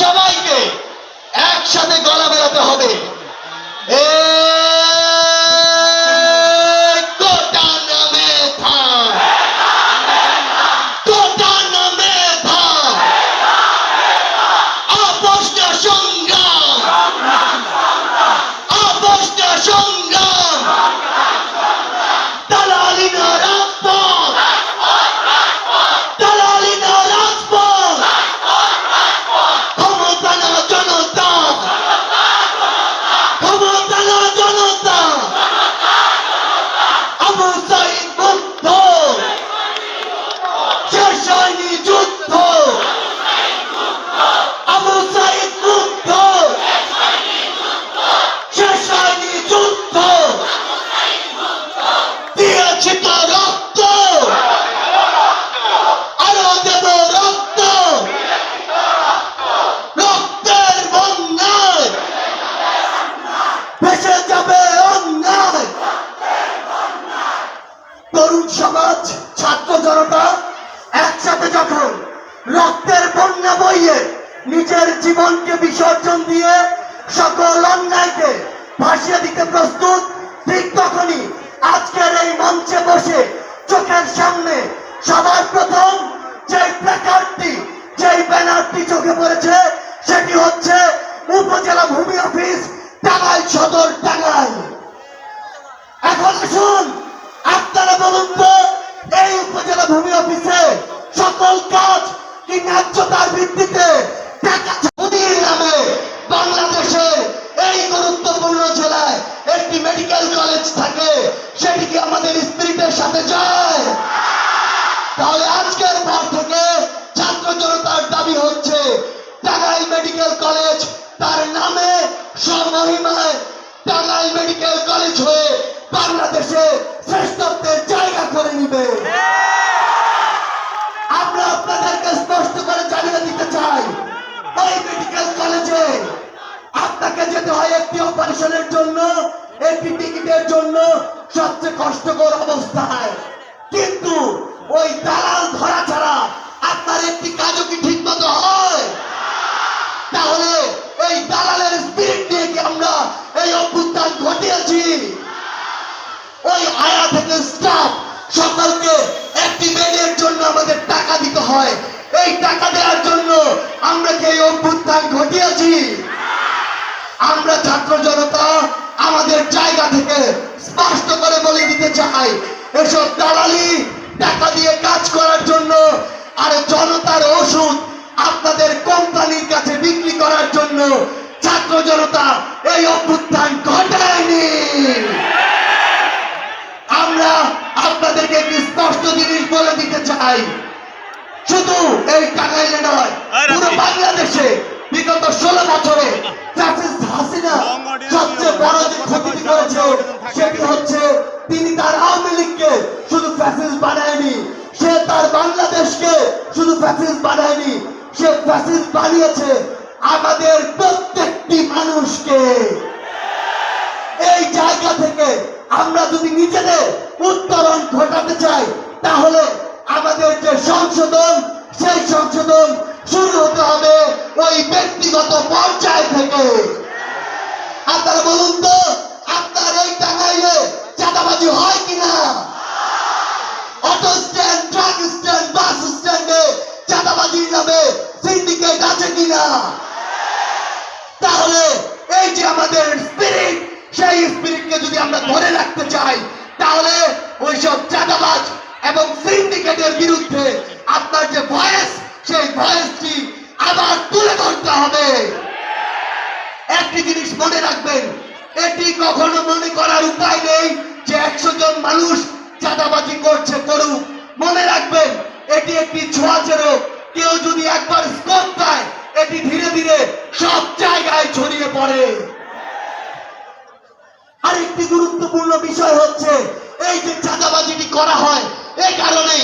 সবাইকে একসাথে গলা বেরোতে হবে। ছাত্র জনতা একসাথে যখন রক্তের বন্যা বইয়ে নিজের জীবনকে বিসর্জন দিয়ে সকল অন্যায়কে ভাসিয়ে দিতে প্রস্তুত, ঠিক তখনই আজকের এই মঞ্চে বসে চোখের সামনে সবার প্রথম যে প্ল্যাকার্ডটি, যেই ব্যানারটি চোখে পড়েছে, সেটি হচ্ছে উপজেলা ভূমি অফিস, টাঙ্গাইল সদর, টাঙ্গাইল। এখন আসুন। ভূমি অফিসে সকল কাজ কি ন্যায্যতার ভিত্তিতে টাকা নামে। বাংলাদেশের এই গুরুত্বপূর্ণ জেলায় একটি মেডিকেল কলেজ থাকে, সেটি কি আমাদের স্পিরিটের সাথে যায়? তাহলে আজকের পর থেকে ছাত্র জনতার দাবি হচ্ছে, টাঙ্গাইল মেডিকেল কলেজ তার নামে স্বমহিমায় টাঙ্গাইল মেডিকেল কলেজ হয়ে বাংলাদেশে শ্রেষ্ঠত্বের একটি টিকিটের জন্য সবচেয়ে কষ্টকর অবস্থায়। কিন্তু ওই দালাল ধরা ছাড়া আপনার একটি কাজও কি ঠিক মতো হয়? তাহলে এই দালালের স্পিরিট নিয়ে কি আমরা এই অভ্যুত্থান ঘটিয়েছি? ওই আয়া থেকে স্টাফ সকলকে একটি বেডের জন্য আমাদের টাকা দিতে হয়। এই টাকা দেওয়ার জন্য আমরা কি এই অভ্যুত্থান ঘটিয়েছি? আমরা ছাত্র জনতা চাই। এসব দালালি টাকা দিয়ে কাজ করার জন্য আর জনতার ওষুধ আপনাদের কোম্পানির কাছে বিক্রি করার জন্য ছাত্র জনতা এই অভ্যুত্থান ঘটায়নি। আমরা আপনাদেরকে একটি স্পষ্ট জিনিস বলে দিতে চাই। শুধু এই টাঙ্গাইলে নয় পুরো বাংলাদেশে বিগত ষোলো বছরে হাসিনা সবচেয়ে বড় যে ক্ষতি করেছে সেটি হচ্ছে তিনি তার আওয়ামী লীগকে শুধু ফ্যাসিস্ট বানায়নি সে তার বাংলাদেশকে শুধু ফ্যাসিস্ট বানায়নি সে ফ্যাসিস্ট বানিয়েছে আমাদের প্রত্যেকটি মানুষকে। এই জায়গা থেকে আমরা যদি নিজেদের উত্তরণ ঘটাতে চাই তাহলে আমাদের যে সংশোধন সেই সংশোধন শুরু হতে হবে। এই যে আমাদের স্পিরিট সেই স্পিরিটকে যদি আমরা ধরে রাখতে চাই, তাহলে ওইসব চাঁদাবাজ এবং সিন্ডিকেটের বিরুদ্ধে আপনার যে ভয়েস সেই ভয়েসটি আবার তুলে ধরতে হবে। একটি জিনিস মনে রাখবেন, এটি কখনো মনে করার উপায় নেই যে একশো জন মানুষ চাঁদাবাজি করছে করুক। মনে রাখবেন, এটি একটি ছোঁয়াচে রোগ কেউ যদি একবার বিষয় হচ্ছে, এই যে চাঁদাবাজিটি করা হয়, এই কারণে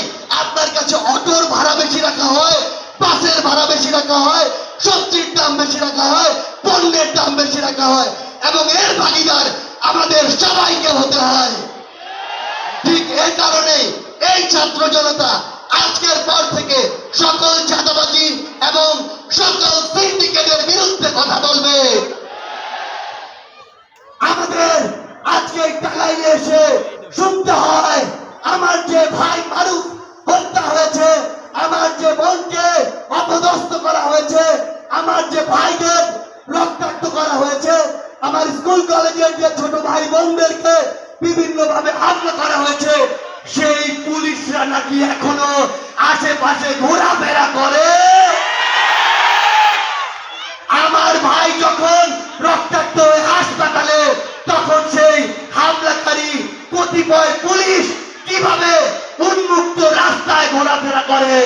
আপনার কাছে অটোর ভাড়া বেশি রাখা হয় বাসের ভাড়া বেশি রাখা হয়, সবজির দাম বেশি রাখা হয়, পণ্যের দাম বেশি রাখা হয়, এবং এর ভাগিদার আমাদের সবাইকে হতে হয়। ঠিক এই কারণে এই ছাত্র জনতা আজকের পর থেকে সকল চাঁদাবাজি এবং সকল সিন্ডিকেটের বিরুদ্ধে কথা বলবে। অপদস্থ করা হয়েছে। আমার যে ভাইকে রক্তাক্ত করা হয়েছে, আমার স্কুল কলেজের যে ছোট ভাই বোনদেরকে বিভিন্ন ভাবে হামলা করা হয়েছে, সেই পুলিশরা নাকি এখনও আশেপাশে ঘোরাফেরা করে। আমার ভাই যখন রক্তাক্ত হয়ে হাসপাতালে, তখন সেই হামলাকারী কতিপয় পুলিশ কীভাবে উন্মুক্ত রাস্তায় ঘোরাফেরা করে?